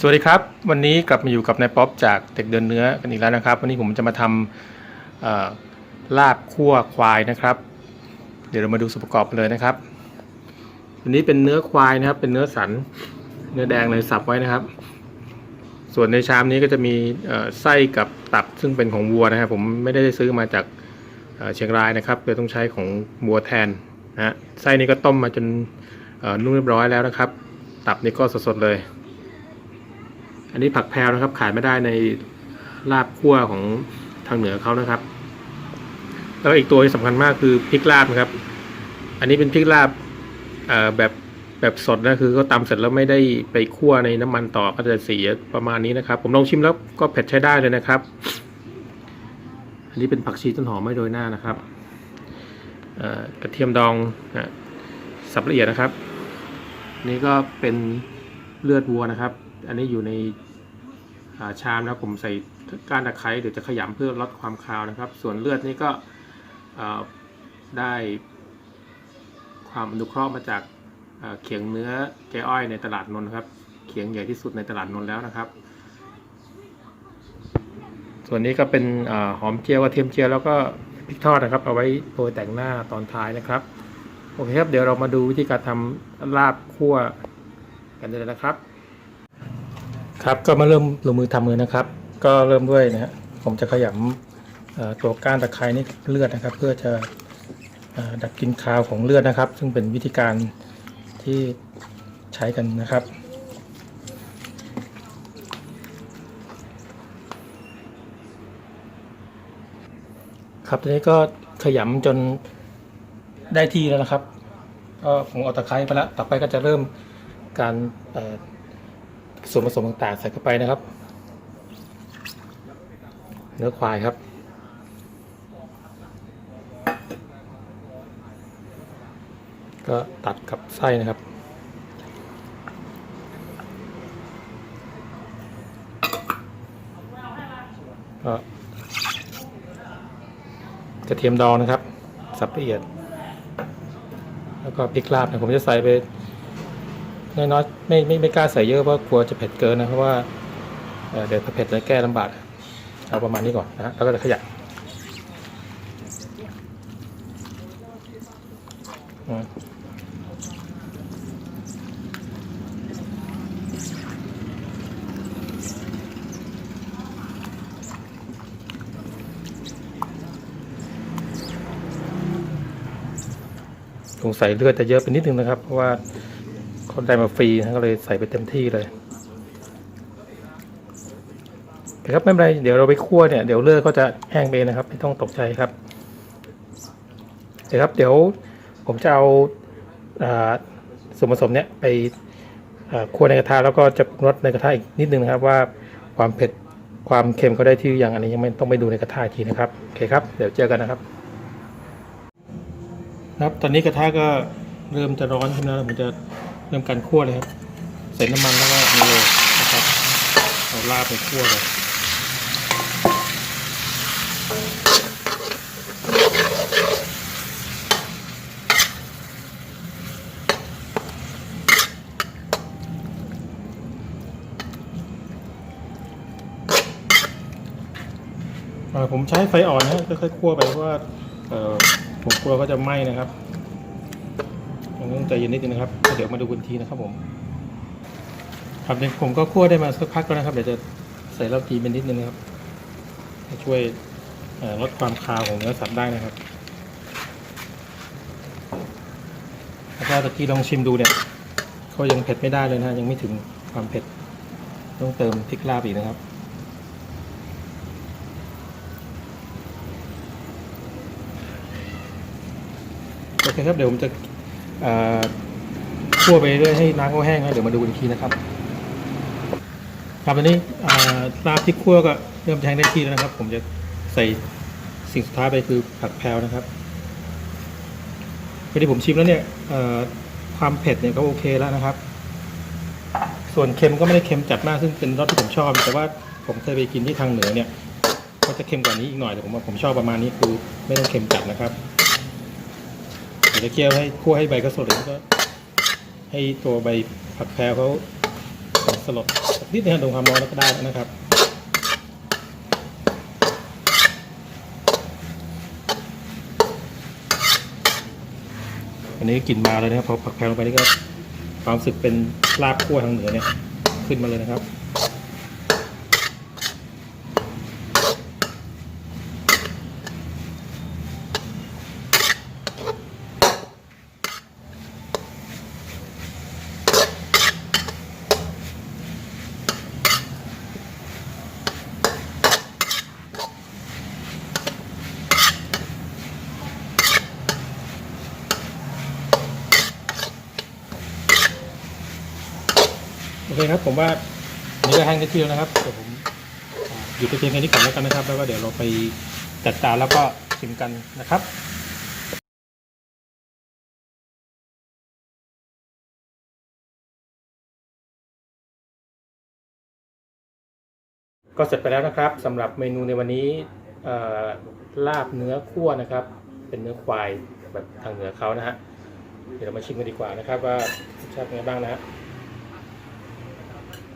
สวัสดีครับ วันนี้กลับมาอยู่กับนายป๊อปจากเด็กเดินเนื้อกันอีกแล้วนะครับ วันนี้ผมจะมาทำลาบคั่วควายนะครับ เดี๋ยวเรามาดูส่วนประกอบเลยนะครับวันนี้เป็นเนื้อควายนะครับ เป็นเนื้อสันเนื้อแดงเลยสับไว้นะครับ ส่วนในชามนี้ก็จะมีไส้กับตับซึ่งเป็นของวัวนะครับ ผมไม่ได้ซื้อมาจากเชียงรายนะครับเลยต้องใช้ของวัวแทนนะไส้นี้ก็ต้มมาจนนุ่มเรียบร้อยแล้วนะครับ ตับนี่ก็สดๆเลย อันนี้ผักแพรวนะครับ ขายไม่ได้ในลาบคั่วของทางเหนือเขานะครับ แล้วอีกตัวที่สำคัญมากคือพริกลาบนะครับ อันนี้เป็นพริกลาบแบบแบบสดนะคือเขาตำเสร็จแล้วไม่ได้ไปคั่วในน้ำมันต่อก็จะเสียประมาณนี้นะครับ ผมลองชิมแล้วก็เผ็ดใช้ได้เลยนะครับ อันนี้เป็นผักชีต้นหอมไม่โรยหน้านะครับกระเทียมดองสับละเอียดนะครับ นี่ก็เป็นเลือดวัวนะครับ อันนี้อยู่ในาชามนะผมใส่ก้านตะไคร้เดี๋ยวจะขยำเพื่อลดความคาวนะครับ ส่วนเลือดนี่ก็ได้ความอนุเคราะห์มาจากเขียงเนื้อแกอ้อยในตลาดนนท์ครับ เขียงใหญ่ที่สุดในตลาดนนท์แล้วนะครับ ส่วนนี้ก็เป็นอหอมเจียวกระเทียมเจียวแล้วก็พริกทอดนะครับ เอาไว้โรยแต่งหน้าตอนท้ายนะครับ โอเคครับ เดี๋ยวเรามาดูวิธีการทำลาบคั่วกันเลยนะครับ ครับก็มาเริ่มลงมือทำเลยนะครับ ก็เริ่มด้วยนะฮะผมจะขยำตัวก้านตะไคร้นี่เลือดนะครับ เพื่อจะดับกลิ่นคาวของเลือดนะครับ ซึ่งเป็นวิธีการที่ใช้กันนะครับครับตอนนี้ก็ขยำจนได้ที่แล้วนะครับ ก็ผมเอาตะไคร้ไปแล้วต่อไปก็จะเริ่มการ ส่วนผสมต่างๆใส่เข้าไปนะครับ เนื้อควายครับ ก็ตัดกับไส้นะครับก็กระเทียมดองนะครับ สับละเอียด แล้วก็พริกลาบนะผมจะใส่ไป น้อยๆไม่ไม่ไม่กล้าใส่เยอะเพราะกลัวจะเผ็ดเกินนะเพราะว่าเดี๋ยวเผ็ดจะแก้ลำบากเอาประมาณนี้ก่อนนะแล้วก็จะขยับสงสัยเลือดจะเยอะไปนิดนึงนะครับ เพราะว่า เขาได้มาฟรีนะก็เลยใส่ไปเต็มที่เลยคครับไม่เป็นไรเดี๋ยวเราไปคั่วเนี่ยเดี๋ยวเลือดก็จะแห้งไปเองนะครับ ไม่ต้องตกใจครับเดี๋ยวครับเดี๋ยวผมจะเอาอาส่วนผสมเนี่ยไปคั่วในกระทะแล้วก็จะปรุงรสในกระทะอีกนิดนึงนะครับ ว่าความเผ็ดความเค็มเขาได้ที่อยังอันนี้ยังไม่ต้องไปดูในกระทะอีกทีนะครับโอเคครับเดี๋ยวเจอกันนะครับครับตอนนี้กระทะก็เริ่มจะร้อนขึ้นแล้วผมจะ เริ่มการคั่วเลยครับใส่น้ำมันแล้วก็นี่เลยนะครับเอาลาบไปคั่วเลยผมใช้ไฟอ่อนนะค่อยๆคั่วไปเพราะว่าผมกลัวก็จะไหม้นะครับ ต้องใจเย็นนิดนึงนะครับ เดี๋ยวมาดูกันทีนะครับผม ครับเนี่ยผมก็คั่วได้มาสักพักแล้วนะครับ เดี๋ยวจะใส่เหล้าจีนเป็นนิดนึงนะครับจะช่วยลดความคาวของเนื้อสัตว์ได้นะครับ แล้วก็ตะกี้ลองชิมดูเนี่ยเขายังเผ็ดไม่ได้เลยนะยังไม่ถึงความเผ็ด ต้องเติมพริกลาบอีกนะครับโอเคครับเดี๋ยวผมจะ คั่วไปเรื่อยให้น้ำเขาแห้งนะเดี๋ยวมาดูกันอีกทีนะครับ ครับอันนี้อ่าลาบที่คั่วก็เริ่มแห้งได้ที่แล้วนะครับ ผมจะใส่สิ่งสุดท้ายไปคือผักแพรวนะครับพอดีผมชิมแล้วเนี่ยความเผ็ดเนี่ยก็โอเคแล้วนะครับ ส่วนเค็มก็ไม่ได้เค็มจัดมากซึ่งเป็นรสที่ผมชอบ แต่ว่าผมเคยไปกินที่ทางเหนือเนี่ยก็จะเค็มกว่านี้อีกหน่อยแต่ผมว่าผมชอบประมาณนี้คือไม่ต้องเค็มจัดนะครับ ยวจะเคี่ยวให้คั่วให้ใบกระสดแล้วก็ ให้ตัวใบผักแพรเขาสลดนิดนึงโดนความร้อนแล้วก็ได้แล้วนะครับ อันนี้กลิ่นมาเลยนะครับพอผักแพงลงไปนี่ก็ความสึกเป็นลาบคั่วทางเหนือเนี่ยขึ้นมาเลยนะครับ เคครับผมว่าอันนี้ก็แห้งได้ที่แล้วนะครับเดี๋ยวผมหยุดไปเพียงแค่นี้ก่อนแล้วกันนะครับ แล้วก็เดี๋ยวเราไปจัดจานแล้วก็ชิมกันนะครับก็เสร็จไปแล้วนะครับสำหรับเมนูในวันนี้ลาบเนื้อคั่วนะครับ เป็นเนื้อควายแบบทางเหนือเขานะฮะเดี๋ยวเรามาชิมกันดีกว่านะครับ ว่ารสชาติเป็นไงบ้างนะฮะ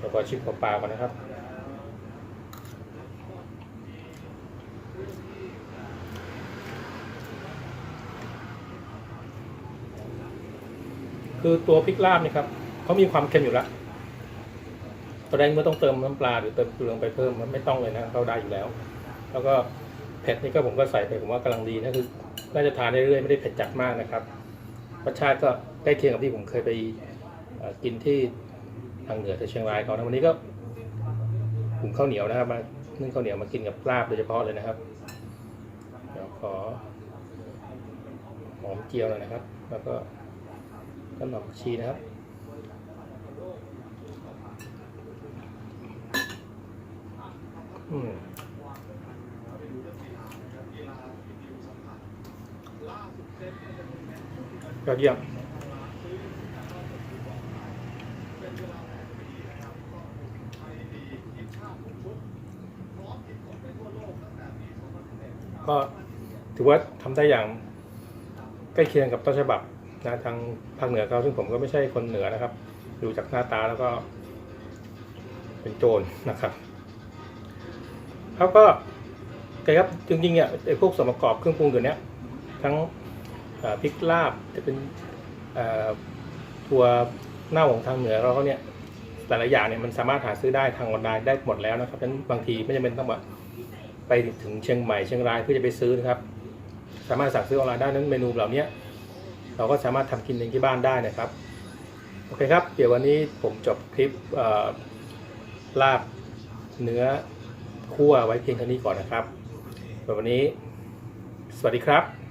เราก็ชิมเปล่าๆกันนะครับ คือตัวพริกลาบนี่ครับเขามีความเค็มอยู่แล้วตอนแรกไม่ต้องเติมน้ำปลาหรือเติมเกลืองไปเพิ่มมันไม่ต้องเลยนะเขาได้อยู่แล้ว แล้วก็เผ็ดนี่ก็ผมก็ใส่ไปผมว่ากำลังดีนะคือน่าจะทานได้เรื่อยๆไม่ได้เผ็ดจัดมากนะครับรสชาติก็ใกล้เคียงกับที่ผมเคยไปกินที่ ทางเหนือที่เชียงรายเขานะวันนี้ก็หุงข้าวเหนียวนะครับมานึ่งข้าวเหนียวมากินกับลาบโดยเฉพาะเลยนะครับเดี๋ยวขอหอมเจียวหน่อยนะครับ แล้วก็ต้นหอมผักชีนะครับอืมยอดเยี่ยม ก็ถือว่าทำได้อย่างใกล้เคียงกับต้นฉบับนะทางภาคเหนือเขาซึ่งผมก็ไม่ใช่คนเหนือนะครับ ดูจากหน้าตาแล้วก็ เป็นโจรนะครับเขาก็โอเครับจริงๆเนี่ยไอ้พวกส่วนประกอบเครื่องปรุงตัวเนี้ย ทั้งพริกลาบจะเป็นเอ่อตัวเน่าของทางเหนือเราเขาเนี่ยแต่ละอย่างเนี่ยมันสามารถหาซื้อได้ทางออนไลน์ได้หมดแล้วนะครับฉะนั้นบางทีไม่จำเป็นต้องแบบ ไปถึงเชียงใหม่เชียงรายเพื่อจะไปซื้อนะครับ สามารถสั่งซื้อออนไลน์ได้นั้นเมนูเหล่านี้เราก็สามารถทำกินเองที่บ้านได้นะครับ โอเคครับ เดี๋ยววันนี้ผมจบคลิปลาบเนื้อคั่วไว้เพียงเท่านี้ก่อนนะครับสำหรับวันนี้ สวัสดีครับ